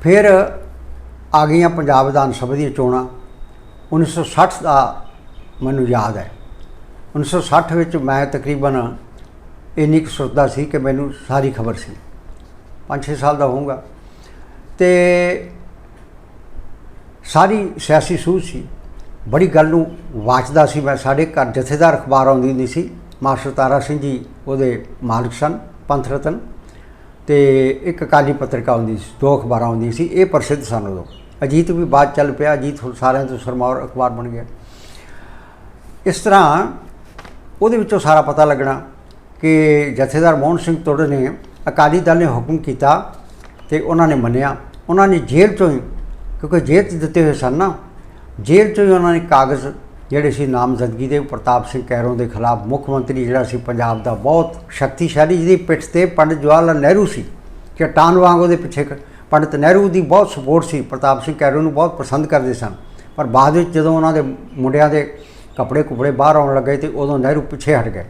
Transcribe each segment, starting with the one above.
ਫਿਰ ਆ ਗਈਆਂ ਪੰਜਾਬ ਵਿਧਾਨ ਸਭਾ ਦੀਆਂ ਚੋਣਾਂ। 1960 ਦਾ ਮੈਨੂੰ ਯਾਦ ਹੈ। 1960 ਵਿੱਚ ਮੈਂ ਤਕਰੀਬਨ ਇੰਨੀ ਕੁ ਸੁਰਦਾ ਸੀ ਕਿ ਮੈਨੂੰ ਸਾਰੀ ਖਬਰ ਸੀ। 5-6 ਸਾਲ ਦਾ ਹੋਊਗਾ। ਤੇ ਸਾਰੀ ਸਿਆਸੀ ਸੂਝ ਸੀ। ਬੜੀ ਗੱਲ ਨੂੰ ਵਾਚਦਾ ਸੀ ਮੈਂ। ਸਾਡੇ ਘਰ ਜਥੇਦਾਰ ਅਖਬਾਰ ਆਉਂਦੀ ਹੁੰਦੀ ਸੀ। ਮਾਸਟਰ ਤਾਰਾ ਸਿੰਘ ਜੀ ਉਹਦੇ ਮਾਲਕ ਸਨ, ਪੰਥ ਰਤਨ। ਤੇ ਇੱਕ ਅਕਾਲੀ ਪੱਤਰਿਕਾ ਆਉਂਦੀ ਸੀ, ਦੋ ਅਖਬਾਰਾਂ ਆਉਂਦੀਆਂ ਸੀ, ਇਹ ਪ੍ਰਸਿੱਧ ਸਨ ਉਦੋਂ। ਅਜੀਤ ਵੀ ਬਾਅਦ ਚੱਲ ਪਿਆ, ਅਜੀਤ ਹੁਣ ਸਾਰਿਆਂ ਤੋਂ ਸਰਮੌਰ ਅਖਬਾਰ ਬਣ ਗਿਆ। ਇਸ ਤਰ੍ਹਾਂ ਉਹਦੇ ਵਿੱਚੋਂ ਸਾਰਾ ਪਤਾ ਲੱਗਣਾ ਕਿ ਜਥੇਦਾਰ ਮੋਹਨ ਸਿੰਘ ਤੋੜ ਨੇ ਅਕਾਲੀ ਦਲ ਨੇ ਹੁਕਮ ਕੀਤਾ ਤੇ ਉਹਨਾਂ ਨੇ ਮੰਨਿਆ। ਉਹਨਾਂ ਨੇ ਜੇਲ੍ਹ ਚੋਂ ਹੀ, ਕਿਉਂਕਿ ਜੇਲ੍ਹ 'ਚ ਦਿੱਤੇ ਹੋਏ ਸਨ ਨਾ, ਜੇਲ੍ਹ ਚੋਂ ਹੀ ਉਹਨਾਂ ਨੇ ਕਾਗਜ਼ ਜਿਹੜੇ ਸੀ ਨਾਮਜ਼ਦਗੀ ਦੇ ਪ੍ਰਤਾਪ ਸਿੰਘ ਕੈਰੋਂ ਦੇ ਖਿਲਾਫ ਮੁੱਖ ਮੰਤਰੀ ਜਿਹੜਾ ਸੀ ਪੰਜਾਬ ਦਾ ਬਹੁਤ ਸ਼ਕਤੀਸ਼ਾਲੀ ਜਿਹਦੀ ਪਿੱਠ ਤੇ ਪੰਡਿਤ ਜਵਾਹਰ ਲਾਲ ਨਹਿਰੂ ਸੀ, ਚਟਾਨ ਵਾਂਗ ਉਹਦੇ ਪਿੱਛੇ ਪੰਡਿਤ ਨਹਿਰੂ ਦੀ ਬਹੁਤ ਸਪੋਰਟ ਸੀ, ਪ੍ਰਤਾਪ ਸਿੰਘ ਕੈਰੋਂ ਨੂੰ ਬਹੁਤ ਪਸੰਦ ਕਰਦੇ ਸਨ, ਪਰ ਬਾਅਦ ਵਿੱਚ ਜਦੋਂ ਉਹਨਾਂ ਦੇ ਮੁੰਡਿਆਂ ਦੇ ਕੱਪੜੇ ਕੁਪੜੇ ਬਾਹਰ ਆਉਣ ਲੱਗੇ ਤੇ ਉਦੋਂ ਨਹਿਰੂ ਪਿੱਛੇ ਹਟ ਗਏ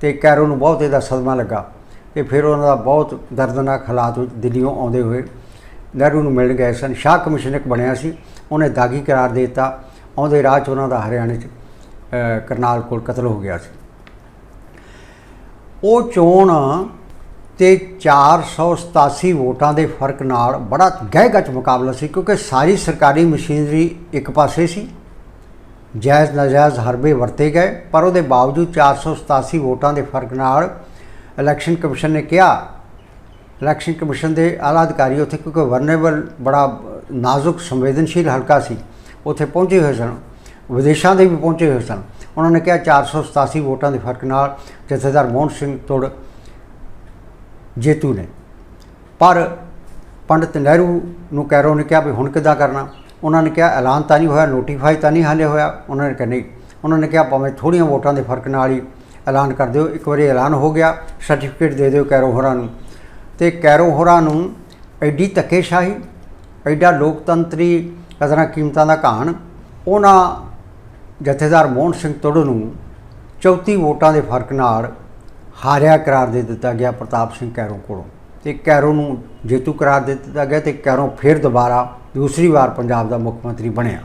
ਤੇ ਕੈਰੋਂ ਨੂੰ ਬਹੁਤ ਇਹਦਾ ਸਦਮਾ ਲੱਗਾ ਤੇ ਫਿਰ ਉਹਨਾਂ ਦਾ ਬਹੁਤ ਦਰਦਨਾਕ ਹਾਲਾਤ ਵਿੱਚ ਦਿੱਲੀੋਂ ਆਉਂਦੇ ਹੋਏ ਨਹਿਰੂ ਨੂੰ ਮਿਲਣ ਗਏ ਸਨ, ਸ਼ਾਹ ਕਮਿਸ਼ਨ ਇੱਕ ਬਣਿਆ ਸੀ, ਉਹਨੇ ਦਾਗੀ ਕਰਾਰ ਦੇ ਦਿੱਤਾ ਆਉਂਦੇ ਰਾਹ 'ਚ ਉਹਨਾਂ ਦਾ ਹਰਿਆਣੇ 'ਚ ਕਰਨਾਲ ਕੋਲ ਕਤਲ ਹੋ ਗਿਆ ਸੀ। ਉਹ ਚੋਣ ਤੇ 487 ਵੋਟਾਂ ਦੇ ਫ਼ਰਕ ਨਾਲ ਬੜਾ ਗਹਿ-ਗੱਚ ਮੁਕਾਬਲਾ ਸੀ, ਕਿਉਂਕਿ ਸਾਰੀ ਸਰਕਾਰੀ ਮਸ਼ੀਨਰੀ ਇੱਕ ਪਾਸੇ ਸੀ, ਜਾਇਜ਼ ਨਾਜਾਇਜ਼ ਹਰਬੇ ਵਰਤੇ ਗਏ, ਪਰ ਉਹਦੇ ਬਾਵਜੂਦ 487 ਵੋਟਾਂ ਦੇ ਫ਼ਰਕ ਨਾਲ ਇਲੈਕਸ਼ਨ ਕਮਿਸ਼ਨ ਨੇ ਕਿਹਾ, ਇਲੈਕਸ਼ਨ ਕਮਿਸ਼ਨ ਦੇ ਆਲਾ ਅਧਿਕਾਰੀ ਉੱਥੇ ਕਿਉਂਕਿ ਵਰਨੇਬਲ, ਬੜਾ ਨਾਜ਼ੁਕ, ਸੰਵੇਦਨਸ਼ੀਲ ਹਲਕਾ ਸੀ ਉੱਥੇ ਪਹੁੰਚੇ ਹੋਏ ਸਨ। ਵਿਦੇਸ਼ਾਂ ਦੇ ਵੀ ਪਹੁੰਚੇ ਹੋਏ ਸਨ। ਉਹਨਾਂ ਨੇ ਕਿਹਾ 487 ਵੋਟਾਂ ਦੇ ਫ਼ਰਕ ਨਾਲ ਜਥੇਦਾਰ ਮੋਹਨ ਸਿੰਘ ਤੁੜ ਜੇਤੂ ਨੇ। ਪਰ ਪੰਡਿਤ ਨਹਿਰੂ ਨੂੰ ਕੈਰੋ ਨੇ ਕਿਹਾ ਵੀ ਹੁਣ ਕਿੱਦਾਂ ਕਰਨਾ? ਉਹਨਾਂ ਨੇ ਕਿਹਾ, ਐਲਾਨ ਤਾਂ ਨਹੀਂ ਹੋਇਆ ਨੋਟੀਫਾਈ ਤਾਂ ਨਹੀਂ ਹਾਲੇ ਹੋਇਆ। ਉਹਨਾਂ ਨੇ ਕਿਹਾ, ਨਹੀਂ। ਉਹਨਾਂ ਨੇ ਕਿਹਾ, ਭਾਵੇਂ ਥੋੜੀਆਂ ਵੋਟਾਂ ਦੇ ਫ਼ਰਕ ਨਾਲ ਹੀ ਐਲਾਨ ਕਰ ਦਿਓ। ਇੱਕ ਵਾਰੀ ਐਲਾਨ ਹੋ ਗਿਆ ਸਰਟੀਫਿਕੇਟ ਦੇ ਦਿਓ ਕੈਰੋ ਹੋਰਾਂ ਨੂੰ। ਤੇ ਕੈਰੋ ਹੋਰਾਂ ਨੂੰ ਐਡੀ ਧੱਕੇਸ਼ਾਹੀ, ਐਡਾ ਲੋਕਤੰਤਰੀ ਕਦਰਾਂ ਕੀਮਤਾਂ ਦਾ ਘਾਣ, ਉਹਨਾਂ ਜਥੇਦਾਰ ਮੋਹਨ ਸਿੰਘ ਤੁੜ ਨੂੰ 34 ਵੋਟਾਂ ਦੇ ਫ਼ਰਕ ਨਾਲ ਹਾਰਿਆ ਕਰਾਰ ਦੇ ਦਿੱਤਾ ਗਿਆ ਪ੍ਰਤਾਪ ਸਿੰਘ ਕੈਰੋਂ ਕੋਲੋਂ। ਤੇ ਕੈਰੋਂ ਨੂੰ ਜੇਤੂ ਕਰਾਰ ਦੇ ਦਿੱਤਾ ਗਿਆ ਤੇ ਕੈਰੋਂ ਫਿਰ ਦੁਬਾਰਾ ਦੂਸਰੀ ਵਾਰ ਪੰਜਾਬ ਦਾ ਮੁੱਖ ਮੰਤਰੀ ਬਣਿਆ।